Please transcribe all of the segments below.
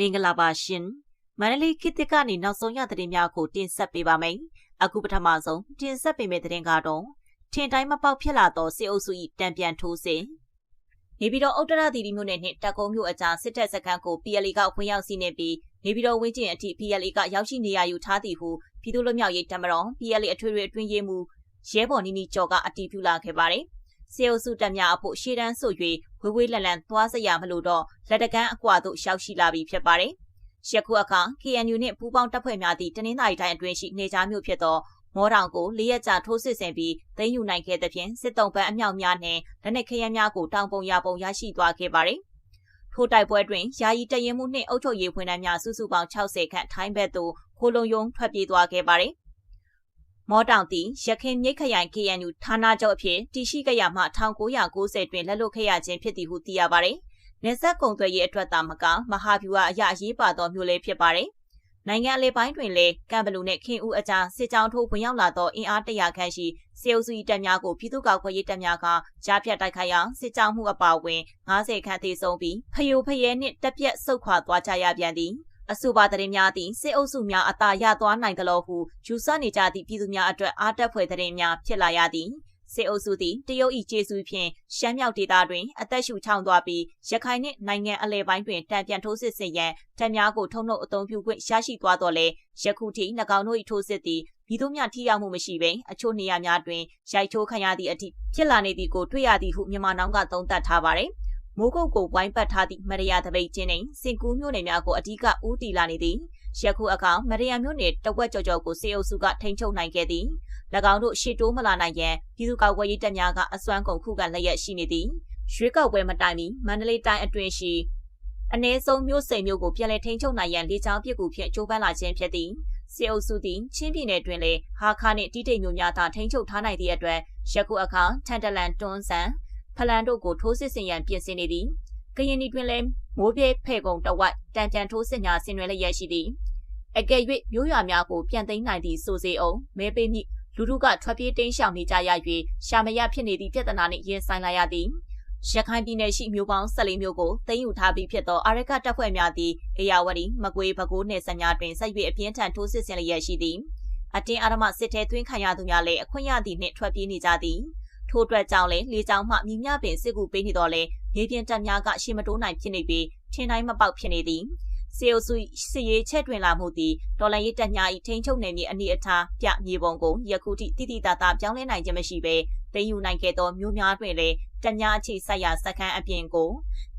မင်္ဂလာပါရှင်မန္တလေးခေတ်သစ်ကနေနောက်ဆုံးရသတင်းများကိုတင်ဆက်ပေးပါမယ်အခုပထမဆုံးတင်ဆက်ပေးမယ့်သတင်းကတော့ထင်တိုင်းမပေါက်ဖြစ်လာသောစစ်အုပ်စု၏တံပြန်ထိုးစဉ်နေပြည်တော်ဥတ္တရသီရိမြို့နယ်နှင့်တက်ကုန်းမြို့အကြားစစ်တပ်စခန်းကို PLA ကဝင်ရောက်စီးနေပြီးနေပြည်တော်ဝင်းကျင်အထိ PLA ကရောက်ရှိနေရယူထားသည်ဟုပြည်သူ့လူမျိုးရေးတမတော် PLA အထွေထွေအတွင်းရေးမှူးရဲဘော်နီနီကျော်ကအတည်ပြုလာခဲ့ပါတယ်။ စေအုပ်စုတပ်များအဖို့ရှေ့တန်းဆို၍ဝေးဝေးလန်လန်သွားစရာမလိုတော့လက်တကန်းအကွာသို့ရောက်ရှိလာပြီဖြစ်ပါတယ်။ယခုအခါ KNU နှင့်ပူးပေါင်းတပ်ဖွဲ့များသည့်တနင်္သာရီတိုင်းအတွင်းရှိနေကြားမြို့ဖြစ်သောမောတောင်ကို၄ရက်ကြာထိုးစစ်ဆင်ပြီးသိမ်းယူနိုင်ခဲ့သဖြင့်စစ်တုံးပန်းအမြောက်များနှင့်လက်နက်ခဲယမ်းများကိုတောင်ပုံရပုံရရှိသွားခဲ့ပါတယ်။ထိုတိုက်ပွဲတွင်ယာယီတရင်မှုနှင့်အုပ်ချုပ်ရေးဖွင့်နှံများစုစုပေါင်း60ခန့်ထိုင်းဘက်သို့ခိုလုံယုံထွက်ပြေးသွားခဲ့ပါတယ်။ မောတောင်တီရခင်မြိတ်ခရိုင် KNU ဌာနချုပ်အဖြစ်တရှိကြရမှ1990တွင်လက်လွတ်ခဲ့ရခြင်းဖြစ်သည်ဟုသိရပါတယ်။နေဆက်ကုံသွဲရေးအတွက်သာမကမဟာဗျူဟာအရာအရေးပါသောမျိုးလေးဖြစ်ပါတယ်။နိုင်ငံလေပိုင်းတွင်လည်းကမ်ဘလူနှင့်ခင်ဦးအကြားစစ်ကြောင်းထိုးဝင်ရောက်လာသောအင်အားတရာခန့်ရှိစေအုပ်စုတပ်များကိုပြည်သူ့ကောက်ခွဲရေးတပ်များကကြားဖြတ်တိုက်ခိုက်ရာစစ်ကြောင်းမှုအပါအဝင်90ခန့်သေဆုံးပြီးဖယိုဖရဲနှင့်တက်ပြက်ဆုတ်ခွာသွားကြရပြန်သည် အဆိုပါသတင်းများသည့်စစ်အုပ်စုများအသာရသွားနိုင်သလိုဟုယူဆနေကြသည့်ပြည်သူများအတွက်အားတက်ဖွယ်သတင်းများဖြစ်လာရသည်စေအုပ်စုသည်တရုတ်၏ကျေးဇူးဖြင့်ရှမ်းမြောက်ဒေသတွင်အသက်ရှူချောင်းသွားပြီးရခိုင်နှင့်နိုင်ငံအလဲပိုင်းတွင်တံပြန်ထိုးစစ်ဆင်ရန်တပ်များကိုထုံနှုတ်အုံပြုခွင့်ရရှိသွားတော့လေယခုထိ၎င်းတို့၏ထိုးစစ်သည်မိတို့များထိရောက်မှုမရှိဘဲအချို့နေရာများတွင်ရိုက်ချိုးခံရသည့်အထိဖြစ်လာနေသည်ကိုတွေ့ရသည်ဟုမြန်မာနောင်ကသုံးသပ်ထားပါတယ် မိုးကုတ်ကိုဝိုင်းပတ်ထားသည့်မရယာတပိတ်ချင်းနှင့်စင်ကူးမြို့နယ်များကိုအ धिक ဦးတည်လာနေသည်ယခုအခါမရယာမြို့နယ်တဝက်ကျော်ကျော်ကိုစေအုပ်စုကထိန်းချုပ်နိုင်ခဲ့သည်၎င်းတို့ရှေ့တိုးမလာနိုင်ရန်ပြည်သူ့ကောက်ွယ်ရေးတပ်များကအစွမ်းကုန်ခုခံလျက်ရှိနေသည်ရွေးကောက်ပွဲမတိုင်မီမန္တလေးတိုင်းအတွင်းရှိအ ਨੇ ဆုံးမြို့စိန်မြို့ကိုပြည်လဲထိန်းချုပ်နိုင်ရန်လေကြောင်းပစ်ကူဖြင့်ကြိုးပမ်းလာခြင်းဖြစ်သည်စေအုပ်စုသည်ချင်းပြည်နယ်တွင်လည်းဟာခါနှင့်တိတိတ်မြို့များသာထိန်းချုပ်ထားနိုင်သည့်အတွက်ယခုအခါထန်တလန်တွန်းဆန် ဖလန်တို့ကိုထိုးစစ်ဆင်ရန်ပြင်ဆင်နေသည်ကရင်ပြည်တွင်လည်းမိုးပြေဖဲ့ကုံတဝက်တံပြန်ထိုးစစ်များဆင်နွှဲလျက်ရှိသည်အကယ်၍မြို့ရွာများကိုပြန်သိမ်းနိုင်သည့်ဆိုစေအောင်မဲပေးမိလူထုကထွက်ပြေးတိမ်းရှောင်နေကြရ၍ရှာမရဖြစ်နေသည့်ပြဿနာနှင့်ရင်ဆိုင်လာရသည်ရခိုင်ပြည်နယ်ရှိမြို့ပေါင်း14မြို့ကိုသိမ်းယူထားပြီးဖြစ်သောအာရကတပ်ဖွဲ့များသည်အေယာဝတီမကွေးပဲခူးနယ်စပ်များတွင်ဆက်၍အပြင်းထန်ထိုးစစ်ဆင်လျက်ရှိသည်အတင်းအာရမစစ်ထဲသွင်းခံရသူများလည်းအခွင့်ရသည့်နှင့်ထွက်ပြေးနေကြသည် ထို့အတွက်ကြောင့်လည်းလေကြောင်းမှမြမြပင်စစ်ကူပေးနေတော့လဲမြေပြင်တပ်များကရှေ့မတိုးနိုင်ဖြစ်နေပြီးထင်းတိုင်းမပေါက်ဖြစ်နေသည်စေအုပ်စုစစ်ရေးချက်တွင်လာမှုသည်ဒေါ်လာရေးတပ်များ၏ထိန်းချုပ်နယ်မြေအနေအထားပြမြေပုံကိုယခုထိတိတိတသားပြောင်းလဲနိုင်ခြင်းမရှိဘဲသိမ်းယူနိုင်ခဲ့သောမျိုးများတွင်လည်းတပ်များအခြေစိုက်ရာစခန်းအပြင်ကို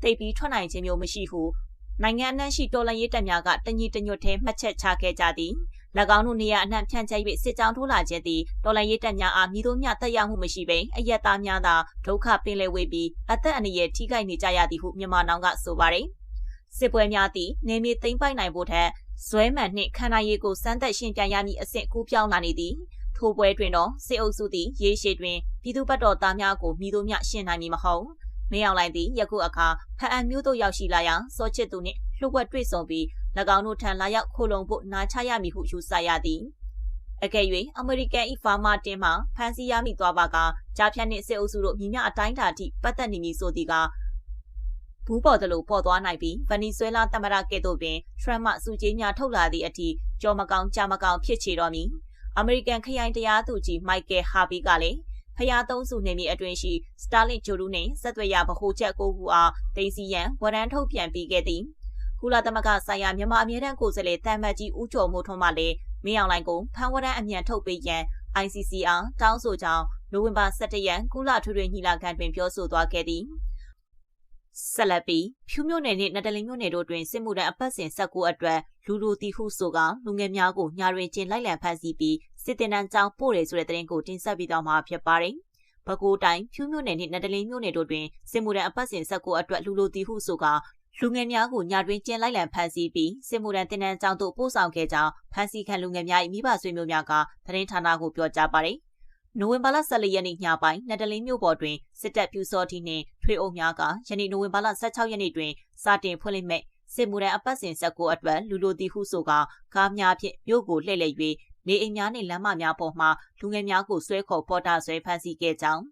သိပ်ပြီးထွက်နိုင်ခြင်းမျိုးမရှိဟုနိုင်ငံအနှံ့ရှိတော်လှန်ရေးတပ်များကတညီတညွတ်ထဲမှတ်ချက်ချခဲ့ကြသည်၎ င်းတို့နေရာအနှံ့ဖြန့်ကျက်၍စစ်ကြောင်းထိုးလာခြင်းသည်တော်လှန်ရေးတပ်များအားမြည်သောမြတက်ရောက်မှုမရှိဘဲအယက်သားများသာဒုက္ခပင်လည်ဝေပြီးအသက်အန္တရာယ်ထိခိုက်နေကြရသည်ဟုမြန်မာနောင်ကဆိုပါတယ်။စစ်ပွဲများသည့်နေမြေသိမ်းပိုက်နိုင်ဖို့ထက်ဇွဲမှန်နှင့်ခန္ဓာရည်ကိုစမ်းသက်ရှင်ပြန်ရမည့်အဆင့်ကူးပြောင်းလာနေသည်ထိုပွဲတွင်တော့စစ်အုပ်စုသည်ရေရှည်တွင်ပြည်သူ့ဘက်တော်သားများကိုမိတို့မြရှင်နိုင်မည်မဟုတ်မင်းအောင်လိုင်သည်ယခုအခါဖအံမျိုးတို့ရောက်ရှိလာရာစောချစ်သူနှင့်လှုပ်ဝက်တွေ့ဆုံပြီး၎ င်းတို့ထံလာရောက်ခိုလုံဖို့နာချရမည်ဟုယူဆရသည်အကယ်၍အမေရိကန်ဤဖာမာတင်မှဖန်စီရမိသွားပါကကြားဖြတ်နှင့်စစ်အုပ်စုတို့မြင်းမြအတိုင်းတာထိပတ်သက်နေမည်ဆိုသည်ကဘူးပေါ်သလိုပေါ်သွားနိုင်ပြီးဗနီဇွဲလားသမ္မတကဲ့သို့ပင်ထရမ့်မှစုကြီးများထုတ်လာသည့်အထိကြော်မကောင်းကြာမကောင်းဖြစ်ချေတော်မူအမေရိကန်ခရိုင်တရားသူကြီးမိုက်ကယ်ဟာဘီကလည်းဖျားသုံးစုနေမြေအတွင်းရှိစတာလင်ဂျိုရူနှင့်ဆက်သွယ်ရဗဟိုချက်ကိုခုအားတင်စီရန်ဝရန်ထုတ်ပြန်ပြီးခဲ့သည် ကုလသမဂ္ဂဆိုင်ရာမြန်မာအမြဲတမ်းကိုယ်စားလှယ်တမ်မတ်ကြီးဦးကျော်မိုးထွန်းမှလည်းမင်းအောင်လိုင်ကိုဖမ်းဝရန်အမြန်ထုတ်ပေးရန် ICC အားတောင်းဆိုကြောင်းနိုဝင်ဘာ17ရက်ကုလထွေထွေညီလာခံတွင်ပြောဆိုသွားခဲ့သည်။ဆက်လက်ပြီးဖြူးမြို့နယ်နှင့်နတလင်းမြို့နယ်တို့တွင်စစ်မှုထမ်းအပတ်စဉ်19အတွက်လူလူတီဟုဆိုကလူငယ်များကိုညာတွင်ကျင်းလိုက်လံဖမ်းဆီးပြီးစစ်တင်တန်းကြောင်းပို့တယ်ဆိုတဲ့သတင်းကိုတင်ဆက်ပြီးတော့မှာဖြစ်ပါတယ်။ပဲခူးတိုင်းဖြူးမြို့နယ်နှင့်နတလင်းမြို့နယ်တို့တွင်စစ်မှုထမ်းအပတ်စဉ်19အတွက်လူလူတီဟုဆိုက လူငယ်များကိုညာတွင်ကျင်းလိုက်လံဖမ်းဆီးပြီးစစ်မှုထမ်းတင်တန်းကြောင်းသို့ပို့ဆောင်ခဲ့ကြောင်းဖမ်းဆီးခံလူငယ်များ၏မိဘဆွေမျိုးများကသတင်းဌာနကိုပြောကြားပါတယ်။နိုဝင်ဘာလ14ရက်နေ့ညပိုင်းနတလင်းမြို့ပေါ်တွင်စစ်တပ်ပြူစောတိနှင့်ထွေအုပ်များကယနေ့နိုဝင်ဘာလ16ရက်နေ့တွင်စတင်ဖွင့်လှစ်မဲ့စစ်မှုထမ်းအပတ်စဉ်ဆက်ကိုအတွက်လူလိုတီဟုဆိုကကားများဖြင့်မြို့ကိုလှည့်လည်၍နေအိမ်များနှင့်လမ်းမများပေါ်မှလူငယ်များကိုဆွဲခေါ်ပေါ်တာဆွဲဖမ်းဆီးခဲ့ကြောင်း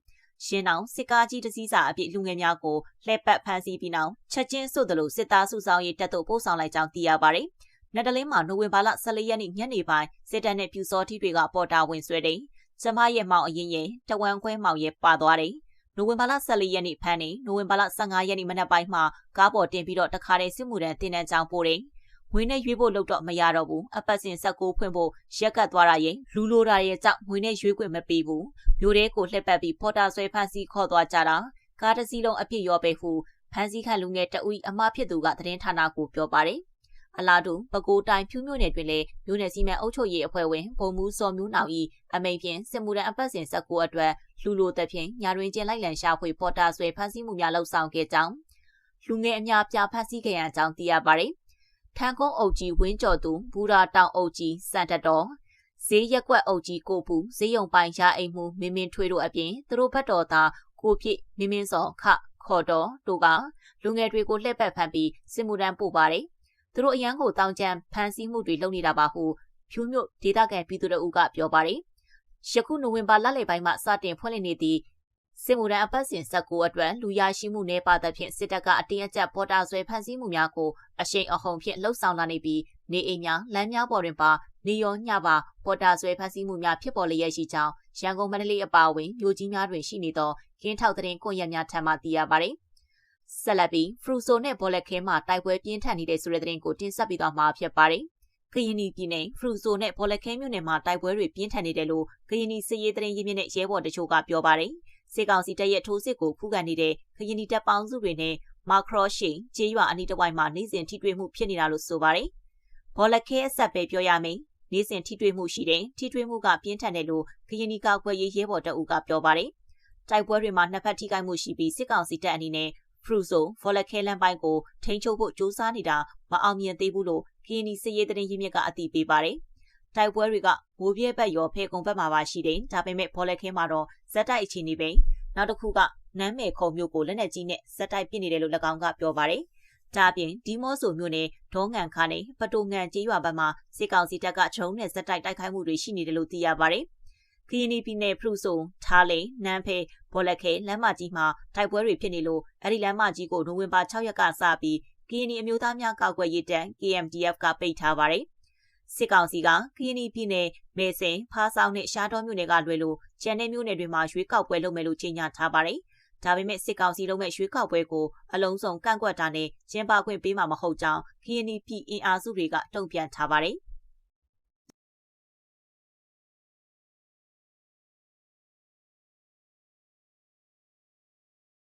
ရှင်းအောင်စစ်ကားကြီးတစ်စီးစာအပြည့်လူငယ်များကိုလှည့်ပတ်ဖမ်းဆီးပြီးနောက်ချက်ချင်းစွတ်တယ်လို့စစ်သားစုဆောင်ရေးတပ်တို့ပို့ဆောင်လိုက်ကြောင်းသိရပါတယ်။နယ်ဒလင်းမှာနိုဝင်ဘာလ14ရက်နေ့ညနေပိုင်းစစ်တပ်နဲ့ပြူစောထီတွေကပေါ်တာဝင်ဆွဲတယ်။ကျမရဲ့မောင်အရင်ရင်တဝမ်ခွဲမောင်ရဲ့ပါသွားတယ်။နိုဝင်ဘာလ14ရက်နေ့ဖမ်းနေနိုဝင်ဘာလ15ရက်နေ့မနက်ပိုင်းမှာကားပေါ်တင်ပြီးတော့တခါတည်းစစ်မှုထမ်းတင်တဲ့ကြောင်ပို့တယ်။ ငွေနဲ့ရွေးဖို့လုပ်တော့မရတော့ဘူးအပတ်စဉ်ဆက်ကိုဖွင့်ဖို့ရက်ကတ်သွားတာရင်လူလိုတာရဲ့ကြောင့်ငွေနဲ့ရွေးခွင့်မပေးဘူးမျိုးတဲကိုလှက်ပတ်ပြီးဖော်တာဆွဲဖမ်းဆီးခေါ်သွားကြတာကားတစ်စီးလုံးအပြစ်ရောပဲဟုဖမ်းဆီးခံလူငယ်တအူအမဖြစ်သူကသတင်းဌာနကိုပြောပါတယ်အလားတူပဲခူးတိုင်းဖြူးမြို့နယ်တွင်လည်းမြို့နယ်စီမံအုပ်ချုပ်ရေးအဖွဲ့ဝင်ဗိုလ်မှူးစောမျိုးနောင်၏အမိန်ဖြင့်စစ်မှုထမ်းအပတ်စဉ်ဆက်ကိုအတွက်လူလိုတဲ့ဖြင့်ညာတွင်ကျင်းလိုက်လံရှာဖွေပေါ်တာဆွဲဖမ်းဆီးမှုများလှုပ်ဆောင်ခဲ့ကြောင်းလူငယ်အများပြဖမ်းဆီးခဲ့ရကြောင်းသိရပါတယ် ထန်ကုန်းအုပ်ကြီးဝင်းကျော်သူဘူရာတောင်အုပ်ကြီးစံတတော်ဈေးရက်ကွက်အုပ်ကြီးကိုပူဈေးရုံပိုင်ရအိမ်မှုမင်းမင်းထွေးတို့အပြင်သူတို့ဘက်တော်သားကိုပြည့်မင်းမင်းစောခခေါ်တော်တို့ကလူငယ်တွေကိုလှည့်ပတ်ဖမ်းပြီးစစ်မှုထမ်းပို့ပါတယ်သူတို့အရန်ကိုတောင်းကြမ်းဖမ်းဆီးမှုတွေလုပ်နေတာပါဟုဖြူးမြို့ဒေသခံပြည်သူတို့ကပြောပါတယ်ယခုနိုဝင်ဘာလလယ်ပိုင်းမှာစတင်ဖွင့်လှစ်နေသည့် စစ်မှုထမ်းအပတ်စဉ်ဆက်ကိုအတွက်လူရရှိမှုနဲ့ပါသက်ဖြင့်စစ်တပ်ကအတင်းအကျပ်ပေါ်တာဆွဲဖမ်းဆီးမှုများကိုအရှိန်အဟုန်ဖြင့်လှုပ်ဆောင်လာနေပြီးနေအိမ်များလမ်းများပေါ်တွင်ပါနေရောညပါပေါ်တာဆွဲဖမ်းဆီးမှုများဖြစ်ပေါ်လျက်ရှိကြောင်းရန်ကုန်မန္တလေးအပါအဝင်မြို့ကြီးများတွင်ရှိနေသောကင်းထောက်တဲ့ကွန်ရက်များထံမှသိရပါသည်ဆက်လက်ပြီးဖရူဆိုနဲ့ဘောလက်ခဲမှတိုက်ပွဲပြင်းထန်နေတဲ့ဆိုတဲ့သတင်းကိုတင်ဆက်ပေးသွားမှာဖြစ်ပါတယ်ကရင်ပြည်နယ်ဖရူဆိုနဲ့ဘောလက်ခဲမြို့နယ်မှာတိုက်ပွဲတွေပြင်းထန်နေတယ်လို့ကရင်စစ်ရေးသတင်းရင်းမြစ်နဲ့ရဲဘော်တချို့ကပြောပါတယ်။ စစ်ကောင်စီတပ်ရဲ့ထိုးစစ်ကိုခုခံနေတဲ့ခရင်နီတပ်ပေါင်းစုတွေနဲ့မာခရော့ရှိန်ကျေးရွာအနီးတစ်ဝိုက်မှာနေစဉ်ထိတွေ့မှုဖြစ်နေတာလို့ဆိုပါတယ်။ဘောလခဲအဆက်ပဲပြောရမယ်။နေစဉ်ထိတွေ့မှုရှိတယ်။ထိတွေ့မှုကပြင်းထန်တယ်လို့ခရင်နီကောက်ွယ်ရေးရဲဘော်တအုပ်ကပြောပါတယ်။တိုက်ပွဲတွေမှာနှစ်ဖက်ထိခိုက်မှုရှိပြီးစစ်ကောင်စီတပ်အနေနဲ့ဖရူဆိုဘောလခဲလန်ပိုင်းကိုထိန်းချုပ်ဖို့ကြိုးစားနေတာမအောင်မြင်သေးဘူးလို့ခရင်နီစစ်ရေးတရင်ရင်းမြစ်ကအသိပေးပါတယ်။ တိုက်ပွဲတွေကမိုးပြဲဘက်ရောဖေကုံဘက်မှာပါရှိတယ်။ဒါပေမဲ့ဘောလက်ခင်းမှာတော့ဇက်တိုက်အခြေအနေပဲ။နောက်တစ်ခုကနမ်းမယ်ခုံမျိုးကိုလက်နက်ကြီးနဲ့ဇက်တိုက်ပစ်နေတယ်လို့၎င်းကပြောပါတယ်။ဒါပြင်ဒီမော့ဆိုမျိုးနဲ့ဒေါငံခါနဲ့ပတိုငံကျေးရွာဘက်မှာစစ်ကောင်စီတပ်ကဂျုံနဲ့ဇက်တိုက်တိုက်ခိုက်မှုတွေရှိနေတယ်လို့သိရပါတယ်။ခီနီပြည်နယ်ဖရုဆိုထားလေနန်းဖေဘောလက်ခဲလမ်းမကြီးမှာတိုက်ပွဲတွေဖြစ်နေလို့အဲ့ဒီလမ်းမကြီးကိုနိုဝင်ဘာ6ရက်ကစပြီးကီနီအမျိုးသားများကာကွယ်ရေးတပ် KMDF ကပိတ်ထားပါတယ်။ စစ်ကောင်စီကကရင်ပြည်နယ်မဲစင်ဖားဆောင်နဲ့ရှားတော်မြို့နယ်ကလွယ်လို့ကျန်တဲ့မြို့နယ်တွေမှာရွေးကောက်ပွဲလုပ်မယ်လို့ကြေညာထားပါတယ်။ဒါပေမဲ့စစ်ကောင်စီလုံးမဲ့ရွေးကောက်ပွဲကိုအလုံးစုံကန့်ကွက်တာနဲ့ကျင်းပခွင့်ပေးမှာမဟုတ်ကြောင်း KNP အင်အားစုတွေကတုံ့ပြန်ထားပါတယ်။